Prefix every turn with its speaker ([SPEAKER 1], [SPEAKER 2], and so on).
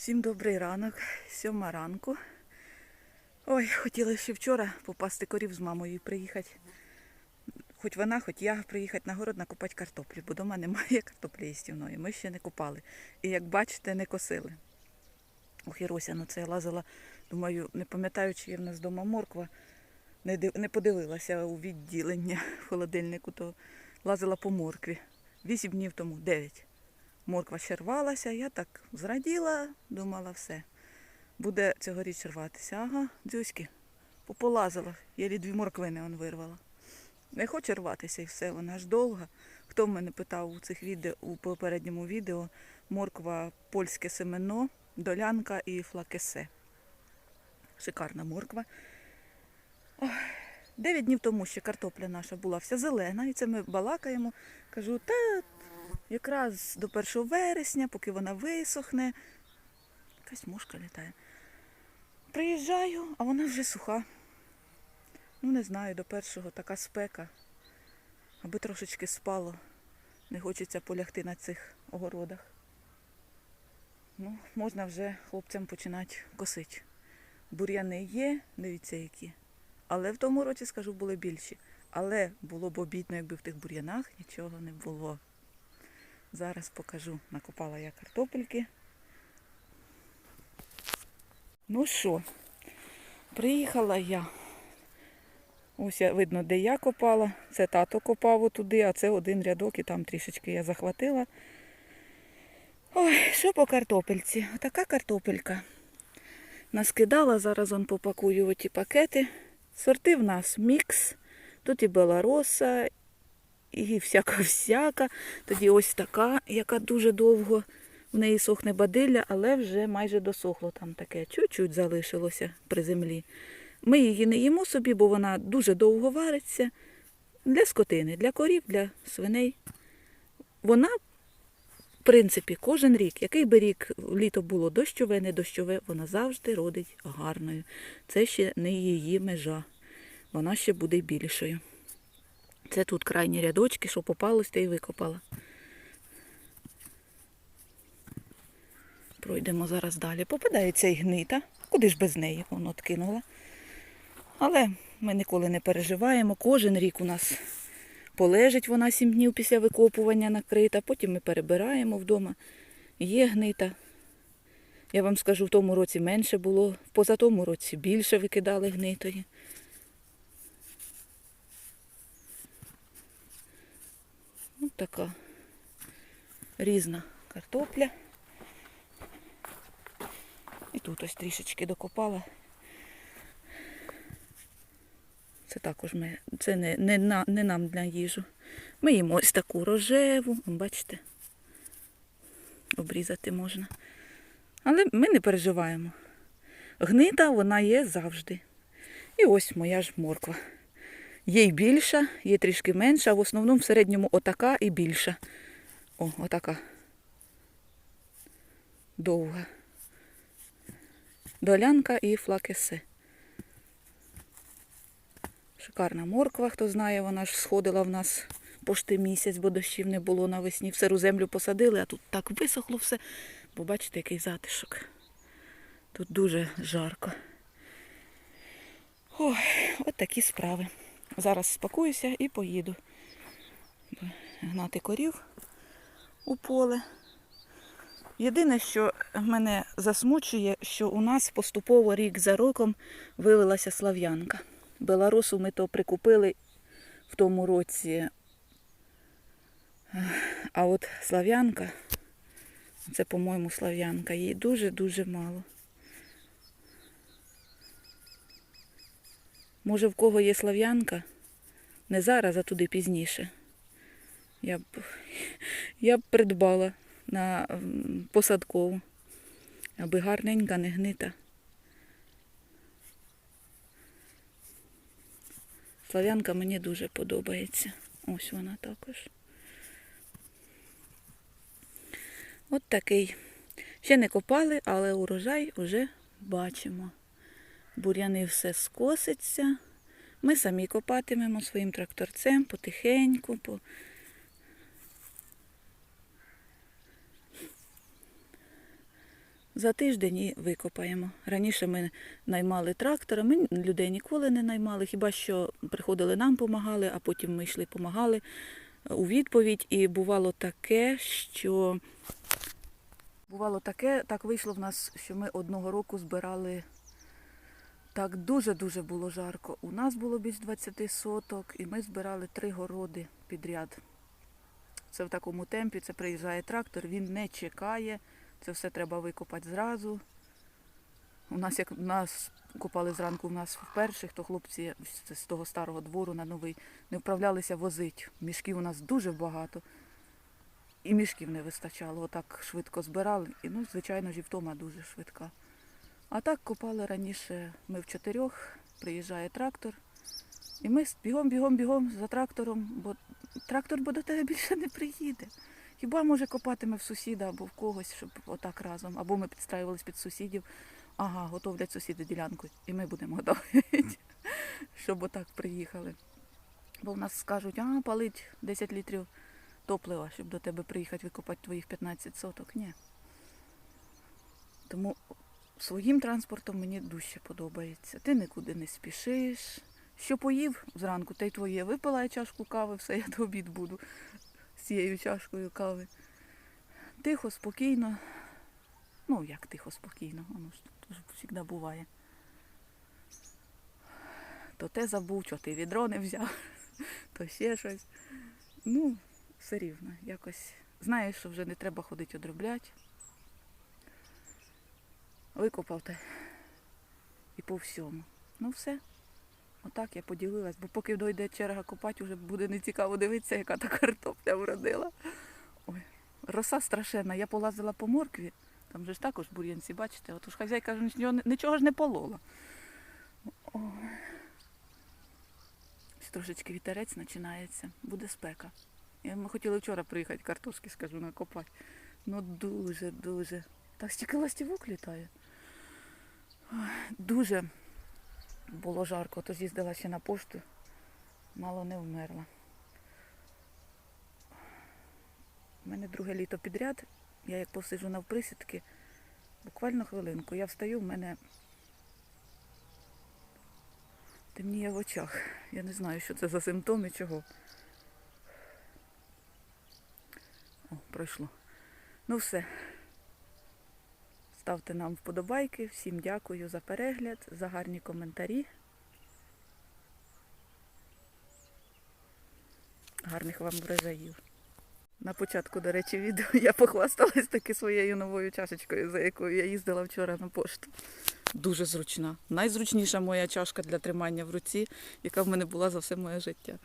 [SPEAKER 1] Всім добрий ранок, сьома ранку. Ой, хотіла ще вчора попасти корів з мамою приїхати. Хоч вона, хоч я приїхати на город накопати картоплі, бо дома немає картоплі їстівної. Ми ще не копали. І як бачите, не косили. Ох, Ірося, ну це я лазила, думаю, не пам'ятаю, чи є в нас вдома морква. Не, див- не подивилася у відділення в холодильнику, то лазила по моркві. Вісім днів тому, дев'ять. Морква ще рвалася, я так зраділа, думала, все. Буде цьогоріч рватися. Ага, дзюськи, пополазила, єлі дві морквини он вирвала. Не хоче рватися і все, вона ж довга. Хто в мене питав у цих відео, у попередньому відео, морква польське семено, долянка і флакесе. Шикарна морква. Дев'ять днів тому ще картопля наша була вся зелена, і це ми балакаємо. Кажу, та якраз до 1 вересня, поки вона висохне. Якась мушка літає. Приїжджаю, а вона вже суха. Ну, не знаю, до першого така спека. Аби трошечки спало. Не хочеться полягти на цих огородах. Ну, можна вже хлопцям починати косити. Бур'яни є, дивіться які. Але в тому році, скажу, були більші. Але було б обідно, якби в тих бур'янах нічого не було. Зараз покажу. Накопала я картопельки. Ну що, приїхала я. Ось видно, де я копала. Це тато копав отуди, а це один рядок і там трішечки я захватила. Ой, що по картопельці? Така картопелька. Наскидала, зараз он попакую оті пакети. Сорти в нас мікс. Тут і белароса, і всяка-всяка. Тоді ось така, яка дуже довго в неї сохне бадилля, але вже майже досохло там таке. Чуть-чуть залишилося при землі. Ми її не їмо собі, бо вона дуже довго вариться. Для скотини, для корів, для свиней. Вона, в принципі, кожен рік, який би рік літо було дощове, не дощове, вона завжди родить гарною. Це ще не її межа. Вона ще буде більшою. Це тут крайні рядочки, що попалось, те й викопала. Пройдемо зараз далі. Попадається і гнита. Куди ж без неї воно откинула. Але ми ніколи не переживаємо. Кожен рік у нас полежить вона сім днів після викопування накрита, потім ми перебираємо вдома. Є гнита. Я вам скажу, в тому році менше було, в позатому році більше викидали гнитої. Така різна картопля. І тут ось трішечки докопала. Це також ми, це не, не, на, не нам для їжу. Ми їмо ось таку рожеву, бачите, обрізати можна. Але ми не переживаємо. Гнита вона є завжди. І ось моя ж морква. Є й більша, є трішки менша, а в основному в середньому отака і більша. О, отака. Довга. Долянка і флакесе. Шикарна морква, хто знає, вона ж сходила в нас пошти місяць, бо дощів не було навесні. В сиру землю посадили, а тут так висохло все. Бо бачите, який затишок. Тут дуже жарко. Ой, от такі справи. Зараз спакуюся і поїду гнати корів у поле. Єдине, що мене засмучує, що у нас поступово рік за роком вивелася слав'янка. Беларусу ми то прикупили в тому році. А от слав'янка, це, по-моєму, слав'янка, їй дуже-дуже мало. Може, в кого є слав'янка? Не зараз, а туди пізніше. Я б, я б придбала на посадкову, аби гарненька, не гнита. Слав'янка мені дуже подобається. Ось вона також. От такий. Ще не копали, але урожай вже бачимо. Бур'яни все скоситься. Ми самі копатимемо своїм тракторцем потихеньку. По... За тиждень і викопаємо. Раніше ми наймали трактора, ми людей ніколи не наймали, хіба що приходили нам помагали, а потім ми йшли помагали у відповідь. І бувало таке, що бувало таке, так вийшло в нас, що ми одного року збирали. Так дуже-дуже було жарко. У нас було більш 20 соток, і ми збирали три городи підряд. Це в такому темпі, це приїжджає трактор, він не чекає, це все треба викопати зразу. У нас, як нас копали зранку, у нас вперше, то хлопці з- того старого двору на новий не вправлялися возить. Мішків у нас дуже багато. І мішків не вистачало. Отак швидко збирали. І ну, звичайно, ж і втома дуже швидка. А так копали раніше ми в чотирьох, приїжджає трактор. І ми бігом, бігом, бігом за трактором, бо трактор бо до тебе більше не приїде. Хіба може копатиме в сусіда або в когось, щоб отак разом. Або ми підстраювались під сусідів. Ага, готовлять сусіди ділянку, і ми будемо готовити, щоб отак приїхали. Бо в нас скажуть, а, палить 10 літрів топлива, щоб до тебе приїхати викопати твоїх 15 соток. Ні. Тому своїм транспортом мені дужче подобається. Ти нікуди не спішиш. Що поїв зранку, те й твоє. Випила я чашку кави, все, я до обід буду з цією чашкою кави. Тихо, спокійно. Ну, як тихо, спокійно, воно ж теж завжди буває. То те забув, що ти відро не взяв, то ще щось. Ну, все рівно, якось знаєш, що вже не треба ходити одробляти. Викопав те і по всьому. Ну все. Отак я поділилась, бо поки дойде черга копати, вже буде нецікаво дивитися, яка та картопля вродила. Ой, роса страшенна. Я полазила по моркві, там же ж також бур'янці, бачите, отож хазяйка ж нічого, нічого ж не полола. Ой. Трошечки вітерець починається, буде спека. І Ми хотіли вчора приїхати картошки, скажу, накопати. Ну дуже, дуже. Так стільки ластівок літає. Дуже було жарко, то з'їздила ще на пошту, мало не вмерла. У мене друге літо підряд. Я як посиджу навприсідки, буквально хвилинку. Я встаю, в мене темніє в очах. Я не знаю, що це за симптоми чого. О, пройшло. Ну все. Ставте нам вподобайки. Всім дякую за перегляд, за гарні коментарі. Гарних вам врожаїв. На початку, до речі, відео я похвасталась таки своєю новою чашечкою, за якою я їздила вчора на пошту. Дуже зручна. Найзручніша моя чашка для тримання в руці, яка в мене була за все моє життя.